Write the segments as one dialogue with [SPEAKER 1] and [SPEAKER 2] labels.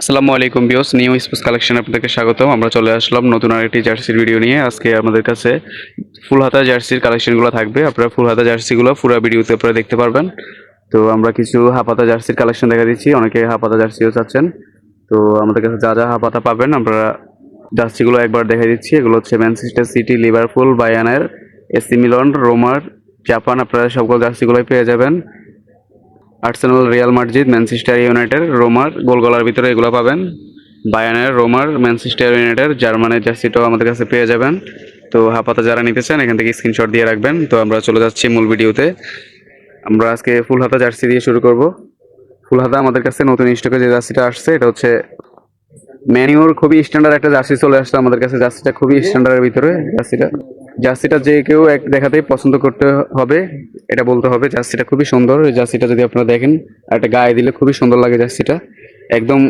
[SPEAKER 1] আসসালামু আলাইকুম বিয়স নিউ স্পোর্টস কালেকশন আপনাদেরকে স্বাগতম। আমরা চলে আসলাম নতুন আরেকটি জার্সির ভিডিও নিয়ে। আজকে আমাদের কাছে ফুল হাতা জার্সির কালেকশনগুলো থাকবে। আপনারা ফুল হাতা জার্সিগুলো পুরো ভিডিওতে আপনারা দেখতে পারবেন। তো আমরা কিছু হাফাতা জার্সির কালেকশন দেখা দিচ্ছি। অনেকে হাফাতা জার্সিও চাচ্ছেন। তো আমাদের কাছে যা যা হাফাতা পাবেন, আমরা জার্সিগুলো একবার দেখা দিচ্ছি। এগুলো হচ্ছে ম্যানচেস্টার সিটি, লিভারপুল, বায়ানের, এসি মিলন, রোমার, জাপান, আপনারা সবগুলো জার্সিগুলোই পেয়ে যাবেন। Arsenal, Real Madrid Manchester United, রোমার গোলগলার ভিতরে এগুলো পাবেন। বায়ানের রোমার, ম্যানচেস্টার ইউনাইটেড, জার্মানের জার্সিটাও আমাদের কাছে পেয়ে যাবেন। তো হাপাতা যারা নিতে চান, এখান থেকে স্ক্রিনশট দিয়ে রাখবেন। তো আমরা চলে যাচ্ছি মূল ভিডিওতে। আমরা আজকে ফুল হাতা জার্সি দিয়ে শুরু করব। ফুল হাতা আমাদের কাছে নতুন স্টকে যে জার্সিটা আসছে, এটা হচ্ছে ম্যানিওর। খুবই স্ট্যান্ডার্ড একটা জার্সি চলে আসছে আমাদের কাছে। জার্সিটা খুবই স্ট্যান্ডার্ডের ভিতরে। জার্সিটা জার্সিটা যে কেউ এক দেখাতেই পছন্দ করতে হবে, এটা বলতে হবে, জার্সিটা খুবই সুন্দর। জার্সিটা যদি আপনারা দেখেন, আর গায়ে দিলে খুবই সুন্দর লাগে জার্সিটা। একদম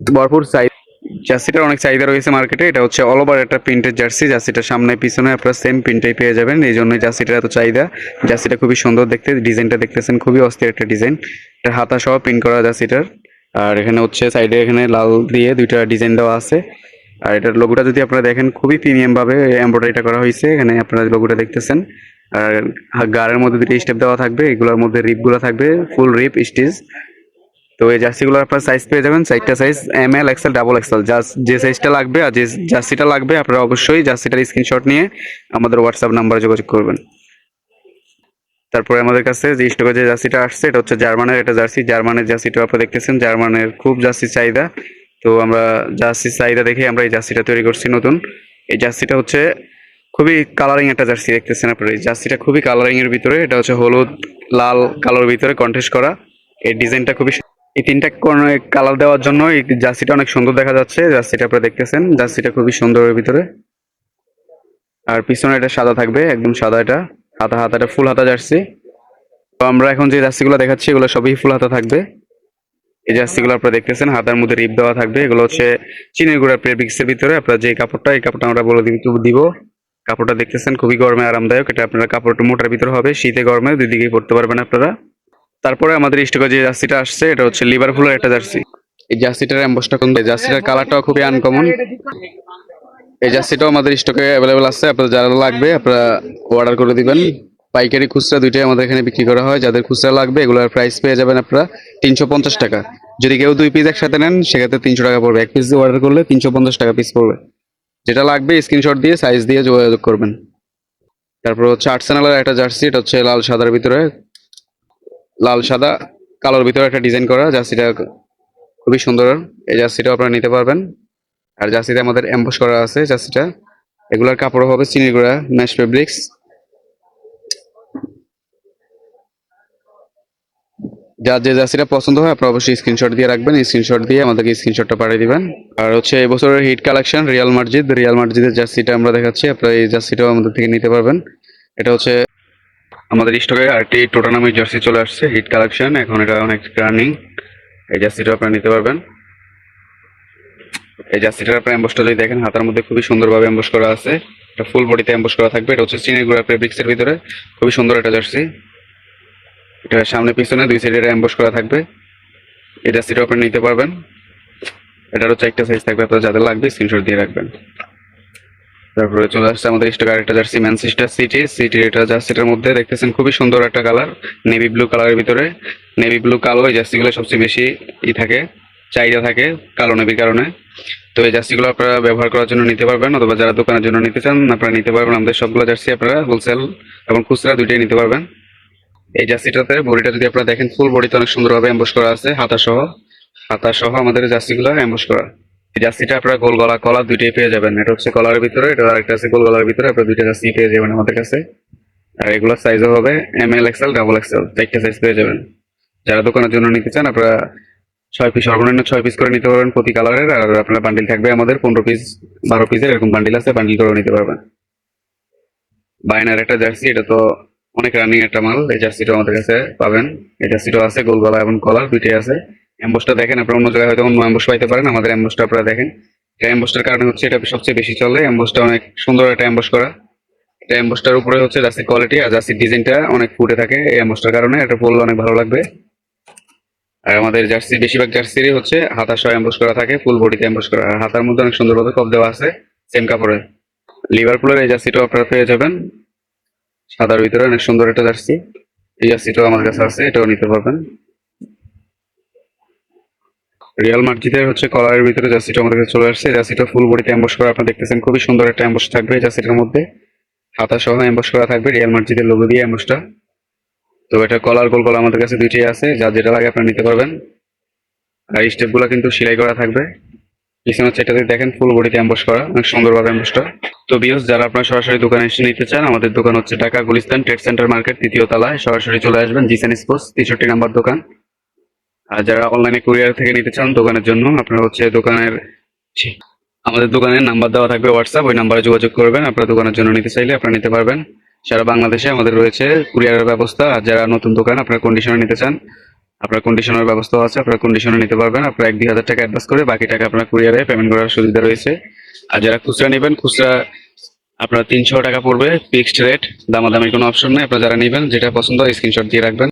[SPEAKER 1] ভরপুর চাই জার্সিটার অনেক চাহিদা রয়েছে মার্কেটে এটা হচ্ছে অল ওভার একটা প্রিন্টের জার্সি জার্সিটা সামনে পিছনে আপনারা সেম প্রিন্টেই পেয়ে যাবেন, এই জন্যই জার্সিটার এত চাহিদা। জার্সিটা খুবই সুন্দর দেখতে, ডিজাইনটা দেখতেছেন, খুবই অস্থির একটা ডিজাইন। এটা হাতা সহ প্রিন্ট করা জার্সিটার। আর এখানে হচ্ছে সাইডে এখানে লাল দিয়ে দুইটা ডিজাইন দেওয়া আছে। আর এটার লোগোটা যদি আপনারা দেখেন, খুবই প্রিমিয়াম ভাবে এমব্রয়ডারিটা করা হয়েছে। এখানে আপনারা লোগোটা দেখতেছেন, আর গাড়ের মধ্যে দুটো স্টেপ দেওয়া থাকবে, এগুলোর মধ্যে রিপগুলো থাকবে ফুল রিপ স্টিচ তো এই জার্সিগুলো আপনারা সাইজ পেয়ে যাবেন, চারটা size M L XL double XL যে সাইজটা লাগবে আর যে জার্সিটা লাগবে, আপনারা অবশ্যই জার্সিটার স্ক্রিনশট নিয়ে আমাদের হোয়াটসঅ্যাপ নাম্বারে যোগাযোগ করবেন। তারপরে আমাদের কাছে যে স্টকে যে জার্সিটা আসছে, এটা হচ্ছে জার্মানের একটা জার্সি, জার্মানের জার্সিটা আপনারা দেখতেছেন। জার্মানের খুব জার্সি চাহিদা। তো আমরা জার্সি চাহিদা দেখে আমরা এই জার্সিটা তৈরি করছি নতুন। এই জার্সিটা হচ্ছে খুবই কালারিং একটা জার্সি দেখতেছেন আপনারা। এই জার্সিটা খুবই কালারিং এর ভিতরে, এটা হচ্ছে হলুদ, লাল কালোর ভিতরে কন্টেস্ট করা। এই ডিজাইনটা খুবই এই তিনটা কালার দেওয়ার জন্য এই জার্সিটা অনেক সুন্দর দেখা যাচ্ছে। জার্সিটা আপনারা দেখতেছেন, জার্সিটা খুবই সুন্দরের ভিতরে। আর পিছনে এটা সাদা থাকবে, একদম সাদা এটা। হাতা হাতাটা ফুল হাতা জার্সি। তো আমরা এখন যে জার্সিগুলো দেখাচ্ছি, এগুলো সবই ফুল হাতা থাকবে। এই জার্সিগুলো আপনারা দেখতেছেন, হাতার মধ্যে রিপ দেওয়া থাকবে। এগুলো হচ্ছে চিনের গুঁড়া প্রেবিক্স এর ভিতরে। আপনারা যে কাপড়টা, এই কাপড়টা আমরা বলে দিব দিব। কাপড়টা দেখতেছেন, খুবই গরমে আরামদায়ক। এটা আপনারা কাপড়টা মোটার ভিতরে হবে। শীতে গরমে দুই দিকেই পড়তে পারবেন আপনারা। তারপরে আমাদের স্টকে যে জার্সিটা আসছে, এটা হচ্ছে লিভারপুলের একটা জার্সি। এই জার্সিটার অ্যাম্বসটা কোন জার্সিটার কালারটাও খুবই আনকমন এই জার্সিটাও আমাদের স্টকে অ্যাভেলেবেল আছে। আপনারা যারা লাগবে, আপনারা অর্ডার করে দিবেন। পাইকারি খুচরা দুইটাই আমাদের এখানে বিক্রি করা হয়। যাদের খুচরা লাগবে, এগুলোর প্রাইস পেয়ে যাবেন আপনারা তিনশো পঞ্চাশ টাকা। যদি কেউ দুই পিস একসাথে নেন, সেক্ষেত্রে তিনশো টাকা পড়বে। এক পিস অর্ডার করলে তিনশো পঞ্চাশ টাকা পিস পড়বে। যেটা লাগবে স্ক্রিনশট দিয়ে সাইজ দিয়ে যোগাযোগ করবেন। তারপর হচ্ছে আর্সেনালের একটা জার্সি এটা হচ্ছে লাল সাদার ভিতরে। লাল সাদা, কালোর ভিতরে একটা ডিজাইন করা। জার্সিটা খুবই সুন্দর। এই জার্সিটাও আপনারা নিতে পারবেন। আর জার্সিতে আমাদের এম্বস করা আছে জার্সিটা এগুলোর কাপড় হবে চিনি গুঁড়া ম্যাশ ফেব্রিক্স যার যে জার্সিটা পছন্দ হয়, আপনারা অবশ্যই স্ক্রিনশট দিয়ে রাখবেন। স্ক্রিনশট দিয়ে আমাদেরকে স্ক্রিনশটটা পাঠিয়ে দিবেন। আর হচ্ছে এই বছরের hit collection Real Madrid Real মার্জিদের জার্সিটা আমরা দেখাচ্ছি। আপনারা এই জার্সিটাও আমাদের থেকে নিতে পারবেন। এটা হচ্ছে আমাদের স্টকে আরেকটি টোটা নামের জার্সি চলে আসছে হিট কালেকশন এখন এটা অনেক রানিং এই জার্সিটা আপনারা নিতে পারবেন। এই জার্সিটার আপনার এম্বসটা যদি দেখেন, হাতার মধ্যে খুবই সুন্দরভাবে এম্বস করা আছে। এটা ফুল বডিতে এম্বস করা থাকবে। এটা হচ্ছে চিনের গুঁড়া ফেব্রিক্স এর ভিতরে। খুবই সুন্দর একটা জার্সি। এটা সামনে পিছনে, দুই সাইডে এম্বস করা থাকবে। এই জার্সিটা আপনি নিতে পারবেন। এটার হচ্ছে একটা সাইজ থাকবে, আপনার যাদের লাগবে স্ক্রিনশট দিয়ে রাখবেন। তারপরে চলে আসছে আমাদের স্টক আরেকটা জার্সি ম্যানচেস্টার সিটি সিটির এটা জার্সিটার মধ্যে দেখতেছেন খুবই সুন্দর একটা কালার নেভি ব্লু কালারের ভিতরে। নেভি ব্লু কালো, এই জার্সিগুলো সবচেয়ে বেশি ই থাকে, চাহিদা থাকে কালো নেভির কারণে। তো এই জার্সিগুলো আপনারা ব্যবহার করার জন্য নিতে পারবেন, অথবা যারা দোকানের জন্য নিতে চান, আপনারা নিতে পারবেন। আমাদের সবগুলো জার্সি আপনারা হোলসেল এবং খুচরা দুইটাই নিতে পারবেন। এই জার্সিটাতে বডিটা যদি আপনারা দেখেন ফুল বডিতে অনেক সুন্দরভাবে এম্বস করা আছে হাতা সহ হাতা সহ আমাদের জার্সিগুলো এম্বস করা। এই জার্সিটা আপনারা গোল গলা, কলা দুইটাই পেয়ে যাবেন। এটা হচ্ছে কলারের ভিতরে, এটা আরেকটা আছে গোল গলার ভিতরে, আপনারা দুইটা জার্সি পেয়ে যাবেন আমাদের কাছে। আর এগুলোর সাইজও হবে M L XL double XL চারটা সাইজ পেয়ে যাবেন। যারা দোকানের জন্য নিতে চান, আপনারা ছয় পিস সর্বনিম্ন ছয় পিস করে নিতে পারবেন প্রতি কালারের আর আপনার বান্ডিল থাকবে আমাদের পনেরো পিস বারো পিসের এরকম বান্ডিল আছে বান্ডিল করে নিতে পারবেন। বাইনার একটা জার্সি, এটা তো অনেক রানিং একটা মাল, এই জার্সিটা আমাদের কাছে পাবেন। এই জার্সিটাও আছে, গোল গলা এবং কলার দুইটাই আছে। এম্বসটা দেখেন, আপনারা অন্য জায়গায় হয়তো অন্য এম্বস পাইতে পারেন, আমাদের এম্বসটা আপনারা দেখেন। এটা এম্বসটার কারণে হচ্ছে এটা সবচেয়ে বেশি চলে। এম্বসটা অনেক সুন্দর একটা এম্বস করা। এটা এম্বসটার উপরে হচ্ছে জার্সির কোয়ালিটি আর জার্সির ডিজাইনটা অনেক ফুটে থাকে এই এম্বসটার কারণে। এটা পরলে অনেক ভালো লাগবে। আর আমাদের জার্সি, বেশিরভাগ জার্সিরই হচ্ছে হাতা সহ এম্বোস করা থাকে ফুল বডিতে এম্বোস করা। আর হাতার মধ্যে অনেক সুন্দরভাবে কপ দেওয়া আছে সেম কাপড়ে। লিভারপুলের এই জার্সিটাও আপনারা পেয়ে যাবেন। সাদার ভিতরে অনেক সুন্দর একটা জার্সি। এই জার্সিটাও আমার কাছে আছে, এটাও নিতে পারবেন। রিয়াল মার্জিদের হচ্ছে কলারের ভিতরে জার্সিটা আমাদের কাছে চলে আসছে। জার্সিটা ফুল বডিতে এম্বোস করা, আপনারা দেখতেছেন খুবই সুন্দর একটা এম্বোস থাকবে এই জার্সিটার মধ্যে। হাতা সহ এম্বোস করা থাকবে রিয়াল মার্জিদের লোগো দিয়ে এম্বোসটা তো এটা কলার গোল কলা আমাদের কাছে দুইটাই আছে, যা যেটা লাগে আপনারা নিতে পারবেন। আর এই স্টেপগুলো কিন্তু সেলাই করা থাকবে। পিছনে হচ্ছে এটাতে দেখেন ফুল বডিতে এম্বোস করা, অনেক সুন্দরভাবে এম্বোসটা তো বিয়স যারা আপনারা সরাসরি দোকানে এসে নিতে চান, আমাদের দোকান হচ্ছে Dhaka Gulistan trade centre market তৃতীয় তলায়। সরাসরি চলে আসবেন জিসান স্পোর্টস তেষট্টি নাম্বার দোকান। আর যারা অনলাইনে কুরিয়ার থেকে নিতে চান দোকানের জন্য, আপনারা হচ্ছে দোকানের, আমাদের দোকানের নাম্বার দেওয়া থাকবে হোয়াটসঅ্যাপ ওই নাম্বারে যোগাযোগ করবেন। আপনারা দোকানের জন্য নিতে চাইলে আপনারা নিতে পারবেন। সারা বাংলাদেশে আমাদের রয়েছে কুরিয়ারের ব্যবস্থা। আর যারা নতুন দোকান, আপনারা কন্ডিশনে নিতে চান আপনার কন্ডিশনের ব্যবস্থা আছে, আপনার কন্ডিশনে নিতে পারবেন। আপনার এক দুই হাজার টাকা অ্যাডভান্স করে বাকি টাকা আপনার কুরিয়ারে পেমেন্ট করার সুবিধা রয়েছে। আর যারা খুচরা নেবেন, খুচরা আপনার তিনশো টাকা পড়বে ফিক্সড রেট দামাদামি কোনো অপশন নেই। আপনারা যারা নেবেন, যেটা পছন্দ স্ক্রিনশট দিয়ে রাখবেন।